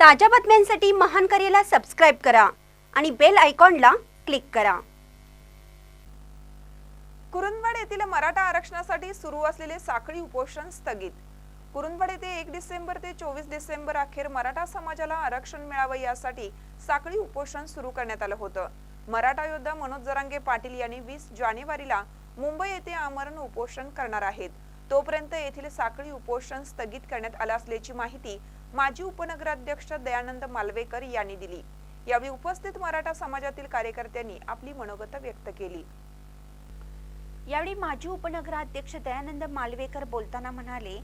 ताज्या बातम्यांसाठी महान करेला सबस्क्राईब करा आणि बेल आयकॉनला क्लिक करा. कुरुंदवाड येथील मराठा आरक्षणासाठी सुरू असलेले साखळी उपोषण स्थगित. कुरुंदवाड येथे एक डिसेंबर ते चोवीस डिसेंबर अखेर मराठा समाजाला आरक्षण मिळावं यासाठी साखळी उपोषण सुरू करण्यात आलं होतं. मराठा योद्धा मनोज जरांगे पाटील यांनी वीस जानेवारीला मुंबई येथे आमरण उपोषण करणार आहेत. तोपर्यंत येथील साखळी उपोषण स्थगित करण्यात आलं असल्याची माहिती माजी उपनगराध्यक्ष दयानंद मालवेकर यांनी दिली. यावेळी उपस्थित मराठा समाजातील कार्यकर्त्यांनी आपली मनोगत व्यक्त केली. यावेळी माजी उपनगराध्यक्ष दयानंद मालवेकर बोलताना म्हणाले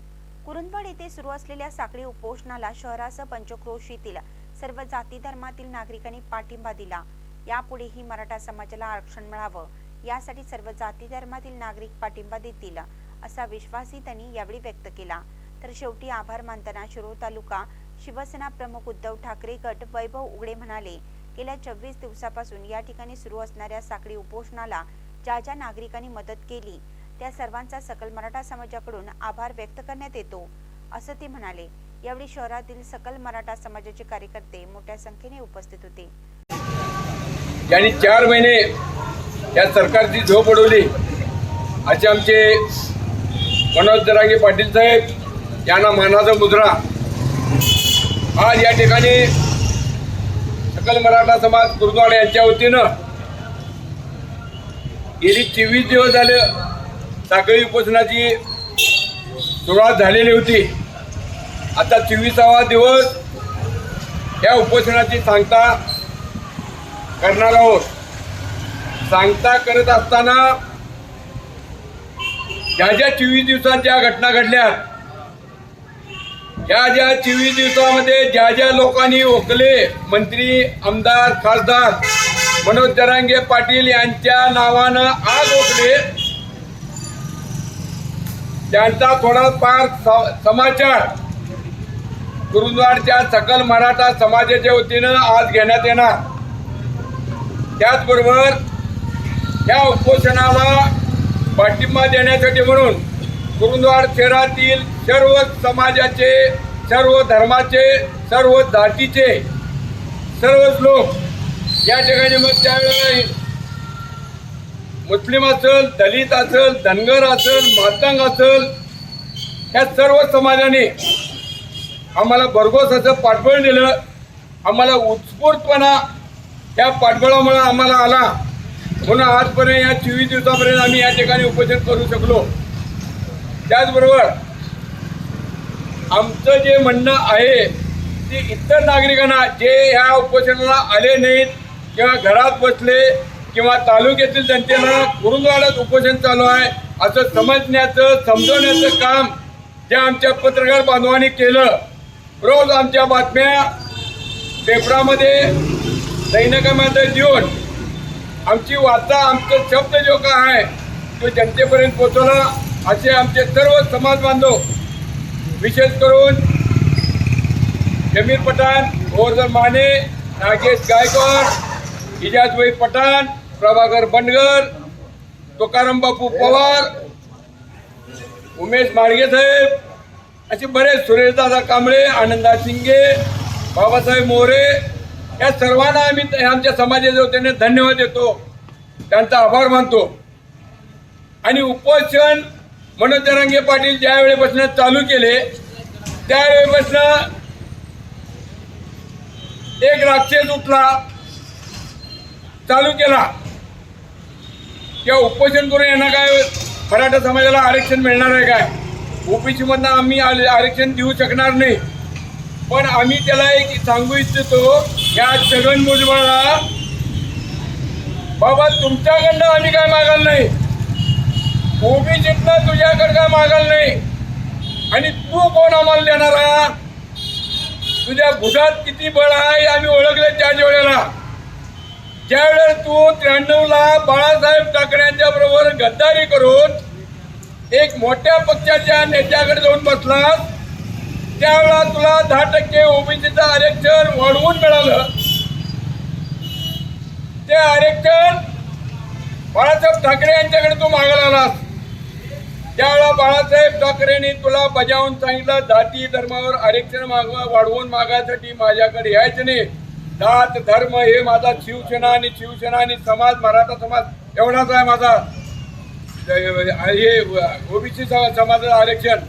कुरुंदवाड येथे सुरू असलेल्या साखळी उपोषणाला शहरासह पंचक्रोशीतील सर्व जाती धर्मातील नागरिकांनी पाठिंबा दिला. यापुढेही मराठा समाजाला आरक्षण मिळावं. यासाठी सर्व जाती धर्मातील नागरिक पाठिंबा देतील असा विश्वासही त्यांनी यावेळी व्यक्त केला. तर शेवटी आभार मानताना शिरोळ तालुका शिवसेना प्रमुख उद्धव ठाकरे गट वैभव उघडे म्हणाले गेल्या चोवीस दिवसापासून या ठिकाणी सुरू असणाऱ्या साखळी उपोषणाला ज्या ज्या नागरिकांनी मदत केली त्या सर्वांचा सकल मराठा समाजाकडून आभार व्यक्त करण्यात येतो असं ते म्हणाले. यावेळी शहरातील सकल मराठा समाजाचे कार्यकर्ते मोठ्या संख्येने उपस्थित होते. यांनी चार महिने या सरकारची झोप उडवली. असे आमचे मनोज दरांगे पाटील साहेब यांना मानाचा मुद्रा. आज या ठिकाणी सकल मराठा समाज गुरुद्वारा यांच्या वतीनं गेली चोवीस दिवस झाले साखळी उपोषणाची सुरुवात झालेली होती. आता चोवीसावा दिवस या उपोषणाची सांगता करणार आहोत. सांगता करत असताना ज्या ज्या चोवीस दिवसांच्या घटना घडल्या या ज्या चोवीस दिवसामध्ये ज्या ज्या लोकांनी ओकले मंत्री आमदार खासदार मनोज जरांगे पाटील यांच्या नावानं आज ओकले त्यांचा थोडाफार समाचार. गुरुद्वारच्या सकल मराठा समाजाच्या वतीनं आज घेण्यात येणार. त्याचबरोबर या उपोषणाला पाठिंबा देण्यासाठी म्हणून गुरुद्वार शहरातील सर्व समाजाचे सर्व धर्माचे सर्व जातीचे सर्वच लोक या ठिकाणी मग त्यावेळेला मुस्लिम असेल दलित असेल धनगर असेल मातंग असेल या सर्व समाजाने आम्हाला भरघोस असं पाठबळ दिलं. आम्हाला उत्स्फूर्तपणा या पाठबळामुळे आम्हाला आला. म्हणून आजपर्यंत या चोवीस दिवसापर्यंत आम्ही या ठिकाणी उपोषण करू शकलो. त्याचबरोबर आमचं जे म्हणणं आहे ते इतर नागरिकांना जे ह्या उपोषणाला आले नाहीत किंवा घरात बसले किंवा तालुक्यातील जनतेला कुरुंदवाड्यात उपोषण चालू आहे असं समजण्याचं समजवण्याचं काम जे आमच्या पत्रकार बांधवांनी केलं रोज आमच्या बातम्या पेपरामध्ये दैनिकामध्ये देऊन आमची वार्ता आमचं शब्द जो काय आहे तो जनतेपर्यंत पोचवला असे आमचे सर्व समाज बांधव विशेष करून जमीर पठाण गोवर्धन माने नागेश गायकवाड इजाजभाई पठाण प्रभाकर बंडगर तुकाराम बापू पवार उमेश माळगे साहेब असे बरेच सुरेशदादा कांबळे आनंदा शिंगे बाबासाहेब मोरे या सर्वांना आम्ही आमच्या समाजाच्या वतीने धन्यवाद देतो त्यांचा आभार मानतो. आणि उपोषण मनोज दरंगे पाटील ज्या वेळेपासून चालू केले त्यावेळेपासून एक राक्षस उठला चालू केला. किंवा उपोषण करून यांना काय मराठा समाजाला आरक्षण मिळणार आहे काय? ओबीसीमधनं आम्ही आरक्षण देऊ शकणार नाही. पण आम्ही त्याला एक सांगू इच्छितो या छगन भुजबळला बाबा तुमच्याकडनं आम्ही काय मागाल नाही? ओबीसीतनं तुझ्याकडे काय मागाल नाही. आणि तू कोण आम्हाला देणार तुझ्या भुजात किती बळ आहे आम्ही ओळखलं त्याच वेळेला ज्या वेळेला तू त्र्याण्णवला बाळासाहेब ठाकरेंच्या बरोबर गद्दारी करून एक मोठ्या पक्षाच्या नेत्याकडे जाऊन बसलास त्यावेळेला तुला दहा टक्के ओबीसीचं आरक्षण वाढवून मिळालं. ते आरक्षण बाळासाहेब ठाकरे यांच्याकडे तू मागायला आलास त्यावेळेला बाळासाहेब ठाकरेंनी तुला बजावून सांगितलं जाती धर्मावर आरक्षण माग वाढवून मागायसाठी माझ्याकडे यायचं नाही. जात धर्म हे माझा शिवसेना आणि शिवसेना आणि समाज मराठा समाज एवढाच आहे माझा. हे ओबीसी समाजाचं आरक्षण.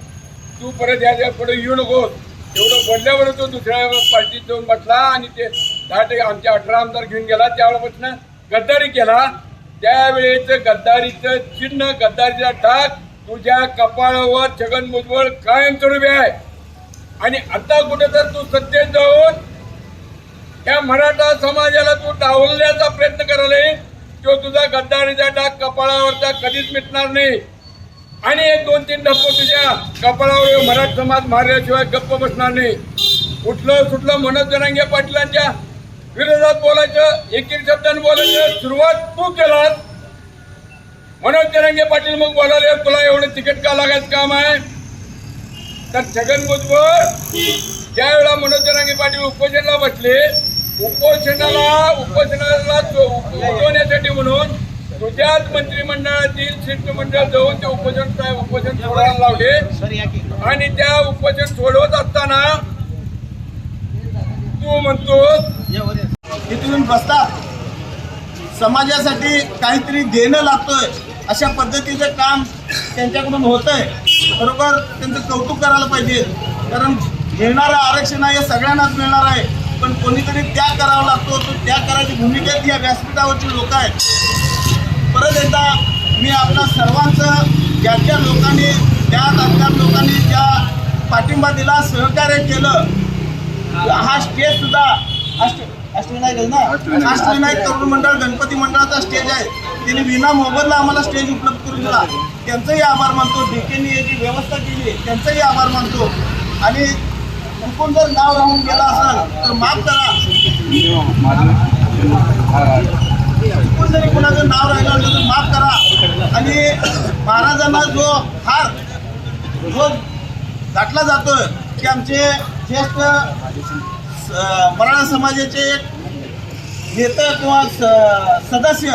तू परत याच्यापुढे येऊ नकोस. एवढं बोलल्यावर तो दुसऱ्या पार्टीत जाऊन बसला आणि ते दहा टक्के आमचे अठरा आमदार घेऊन गेला. त्यावेळेपासून गद्दारी केला. त्यावेळेचं गद्दारीचं चिन्ह गद्दारीचा टाक तुझ्या कपाळावर छगन भुजबळ कायमस्वरूपी आहे. आणि आता कुठे तर तू सत्तेत जाऊन त्या मराठा समाजाला तू डावलण्याचा प्रयत्न करायला तो तुझा गद्दारीचा डाग कपाळावरचा कधीच मिटणार नाही. आणि एक दोन तीन डप्प तुझ्या कपाळावर मराठा समाज मारल्याशिवाय गप्प बसणार नाही. कुठलं सुटलं मनोज जनांगे पाटलांच्या विरोधात बोलायचं एकेक शब्दाने बोलायचं सुरुवात तू केलास. मनोज जनांगे पाटील मग बोलायला तुला एवढं तिकीट का लागायचं काम आहे? तर छगन भुजबळ ज्या वेळेला मनोज जरांगे पाटील उपोषणाला बसले उपोषणाला उपोषणाला उठवण्यासाठी म्हणून तुझ्याच मंत्रिमंडळातील शिष्टमंडळ जाऊन ते उपोषण उपोषण सोडायला लावले. आणि त्या उपोषण सोडवत असताना तू म्हणतोस इथून बसतात समाजासाठी काहीतरी देणं लागतोय. अशा पद्धतीचं काम त्यांच्याकडून होतंय बरोबर त्यांचं कौतुक करायला पाहिजे कारण मिळणारं आरक्षण आहे सगळ्यांनाच मिळणार आहे पण कोणीतरी त्याग करावा लागतो तो त्याग करायची भूमिकेत या व्यासपीठावरची लोक आहेत परत एकदा मी आपल्या सर्वांचं ज्या ज्या लोकांनी त्या त्या लोकांनी ज्या पाठिंबा दिला सहकार्य केलं हा स्टेज सुद्धा अष्ट अष्टविनायक आहे ना अष्टविनायक तरुण मंडळ गणपती मंडळाचा स्टेज आहे त्यांनी विना मोबदला आम्हाला स्टेज उपलब्ध करून दिला. त्यांचंही आभार मानतो. डीकेनी याची व्यवस्था केली त्यांचंही आभार मानतो. आणि चुकून जर नाव राहून गेला असेल तर माफ करा. चुकून जरी कुणाचं नाव राहिलं असेल तर माफ करा. आणि महाराजांना जो हार जो दाटला जातोय की आमचे ज्येष्ठ स- मराठा समाजाचे एक नेते किंवा स- सदस्य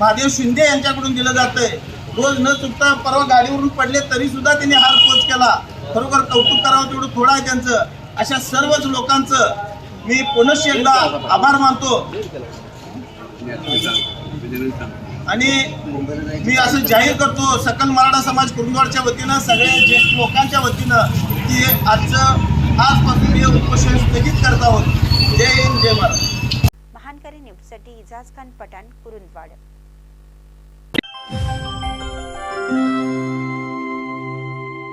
महादेव शिंदे यांच्याकडून दिलं जातंय. रोज न चुकता परवा गाडीवरून पडले तरी सुद्धा त्यांनी हार पोच केला. खरोखर कौतुक करावं तेवढं थोडं आहे त्यांचं. अशा सर्वच लोकांचं मी पुनश्च एकदा आभार मानतो. आणि मी असं जाहीर करतो सकल मराठा समाज कुरुंदवाडच्या वतीनं सगळ्या ज्येष्ठ लोकांच्या वतीनं की आजचं आजपासून हे उपोषण स्थगित करत आहोत. जय हिंद जय महाराज महानकरी न्यूजसाठी इजाज खान पठाण कुरुंदवाड. thank you